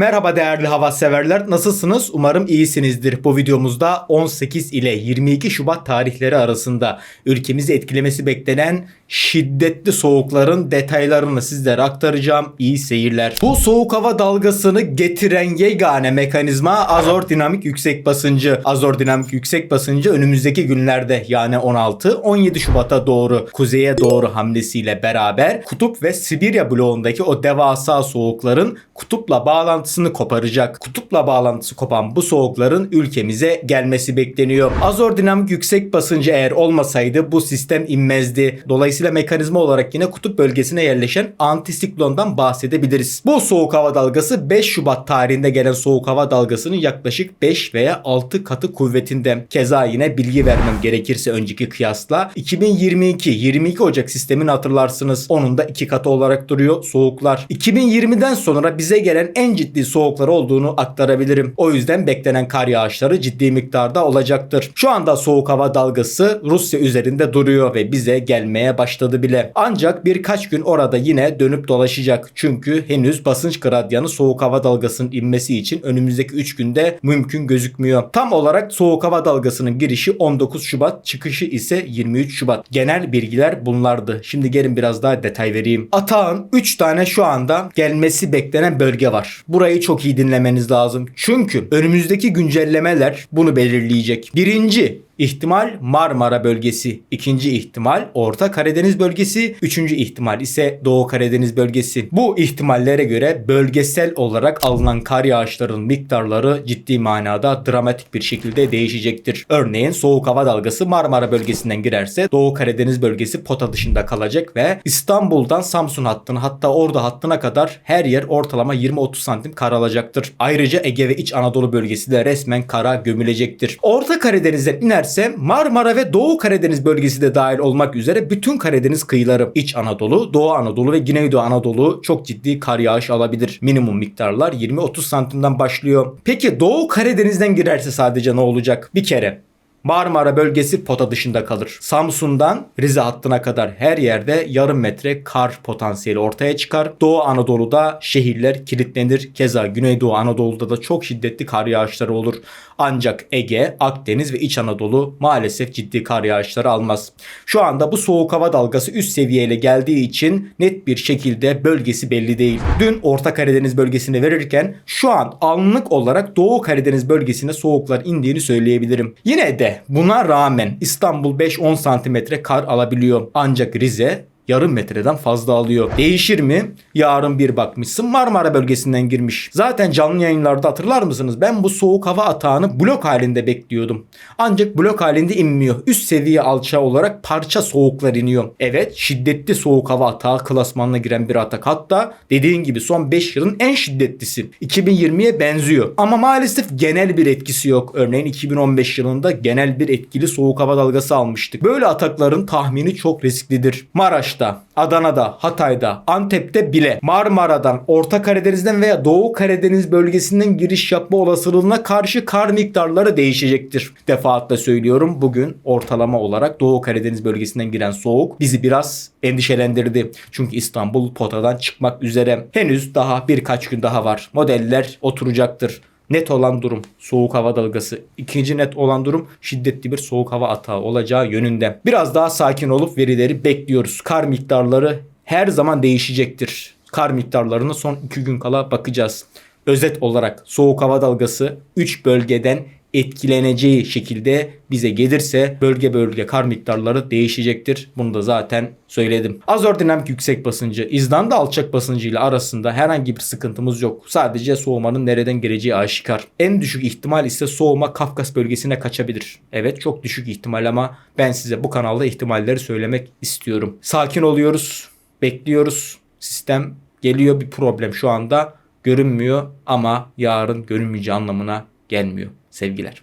Merhaba değerli hava severler. Nasılsınız? Umarım iyisinizdir. Bu videomuzda 18 ile 22 Şubat tarihleri arasında ülkemizi etkilemesi beklenen şiddetli soğukların detaylarını sizlere aktaracağım. İyi seyirler. Bu soğuk hava dalgasını getiren yegane mekanizma azordinamik yüksek basıncı. Azordinamik yüksek basıncı önümüzdeki günlerde yani 16-17 Şubat'a doğru kuzeye doğru hamlesiyle beraber kutup ve Sibirya bloğundaki o devasa soğukların kutupla bağlantısını koparacak. Kutupla bağlantısı kopan bu soğukların ülkemize gelmesi bekleniyor. Azordinamik yüksek basıncı eğer olmasaydı bu sistem inmezdi. Dolayısıyla mekanizma olarak yine kutup bölgesine yerleşen antisiklondan bahsedebiliriz. Bu soğuk hava dalgası 5 Şubat tarihinde gelen soğuk hava dalgasının yaklaşık 5 veya 6 katı kuvvetinde. Keza yine bilgi vermem gerekirse önceki kıyasla 2022 22 Ocak sistemini hatırlarsınız. Onun da 2 katı olarak duruyor soğuklar. 2020'den sonra bize gelen en ciddi soğuklar olduğunu aktarabilirim. O yüzden beklenen kar yağışları ciddi miktarda olacaktır. Şu anda soğuk hava dalgası Rusya üzerinde duruyor ve bize gelmeye başladı bile. Ancak birkaç gün orada yine dönüp dolaşacak. Çünkü henüz basınç gradyanı soğuk hava dalgasının inmesi için önümüzdeki 3 günde mümkün gözükmüyor. Tam olarak soğuk hava dalgasının girişi 19 Şubat, çıkışı ise 23 Şubat. Genel bilgiler bunlardı. Şimdi gelin biraz daha detay vereyim. Atağın 3 tane şu anda gelmesi beklenen bölge var. Burayı çok iyi dinlemeniz lazım. Çünkü önümüzdeki güncellemeler bunu belirleyecek. Birinci ihtimal Marmara bölgesi, ikinci ihtimal Orta Karadeniz bölgesi, üçüncü ihtimal ise Doğu Karadeniz bölgesi. Bu ihtimallere göre bölgesel olarak alınan kar yağışlarının miktarları ciddi manada dramatik bir şekilde değişecektir. Örneğin soğuk hava dalgası Marmara bölgesinden girerse Doğu Karadeniz bölgesi pota dışında kalacak ve İstanbul'dan Samsun hattına hatta orada hattına kadar her yer ortalama 20-30 santim kar alacaktır. Ayrıca Ege ve İç Anadolu bölgesi de resmen kara gömülecektir. Orta Karadeniz'den inerse Marmara ve Doğu Karadeniz bölgesi de dahil olmak üzere bütün Karadeniz kıyıları, İç Anadolu, Doğu Anadolu ve Güneydoğu Anadolu çok ciddi kar yağış alabilir. Minimum miktarlar 20-30 santimden başlıyor. Peki Doğu Karadeniz'den girerse sadece ne olacak? Bir kere Marmara bölgesi pota dışında kalır. Samsun'dan Rize hattına kadar her yerde yarım metre kar potansiyeli ortaya çıkar. Doğu Anadolu'da şehirler kilitlenir. Keza Güneydoğu Anadolu'da da çok şiddetli kar yağışları olur. Ancak Ege, Akdeniz ve İç Anadolu maalesef ciddi kar yağışları almaz. Şu anda bu soğuk hava dalgası üst seviyeyle geldiği için net bir şekilde bölgesi belli değil. Dün Orta Karadeniz bölgesine verirken şu an anlık olarak Doğu Karadeniz bölgesine soğuklar indiğini söyleyebilirim. Yine de buna rağmen İstanbul 5-10 santimetre kar alabiliyor. Ancak Rize yarım metreden fazla alıyor. Değişir mi? Yarın bir bakmışsın Marmara bölgesinden girmiş. Zaten canlı yayınlarda hatırlar mısınız? Ben bu soğuk hava atağını blok halinde bekliyordum. Ancak blok halinde inmiyor. Üst seviye alça olarak parça soğuklar iniyor. Evet şiddetli soğuk hava atağı klasmanına giren bir atak. Hatta dediğin gibi son 5 yılın en şiddetlisi. 2020'ye benziyor. Ama maalesef genel bir etkisi yok. Örneğin 2015 yılında genel bir etkili soğuk hava dalgası almıştık. Böyle atakların tahmini çok risklidir. Maraş'ta, Adana'da, Hatay'da, Antep'te bile Marmara'dan, Orta Karadeniz'den veya Doğu Karadeniz bölgesinden giriş yapma olasılığına karşı kar miktarları değişecektir. Defaatle söylüyorum bugün ortalama olarak Doğu Karadeniz bölgesinden giren soğuk bizi biraz endişelendirdi. Çünkü İstanbul potadan çıkmak üzere. Henüz daha birkaç gün daha var. Modeller oturacaktır. Net olan durum soğuk hava dalgası. İkinci net olan durum şiddetli bir soğuk hava atağı olacağı yönünde. Biraz daha sakin olup verileri bekliyoruz. Kar miktarları her zaman değişecektir. Kar miktarlarını son 2 gün kala bakacağız. Özet olarak soğuk hava dalgası 3 bölgeden etkileneceği şekilde bize gelirse bölge bölge kar miktarları değişecektir. Bunu da zaten söyledim. Azordinamik yüksek basıncı, İzlanda alçak basıncı ile arasında herhangi bir sıkıntımız yok. Sadece soğumanın nereden geleceği aşikar. En düşük ihtimal ise soğuma Kafkas bölgesine kaçabilir. Evet çok düşük ihtimal ama ben size bu kanalda ihtimalleri söylemek istiyorum. Sakin oluyoruz, bekliyoruz. Sistem geliyor bir problem şu anda görünmüyor ama yarın görünmeyeceği anlamına gelmiyor. Sevgiler.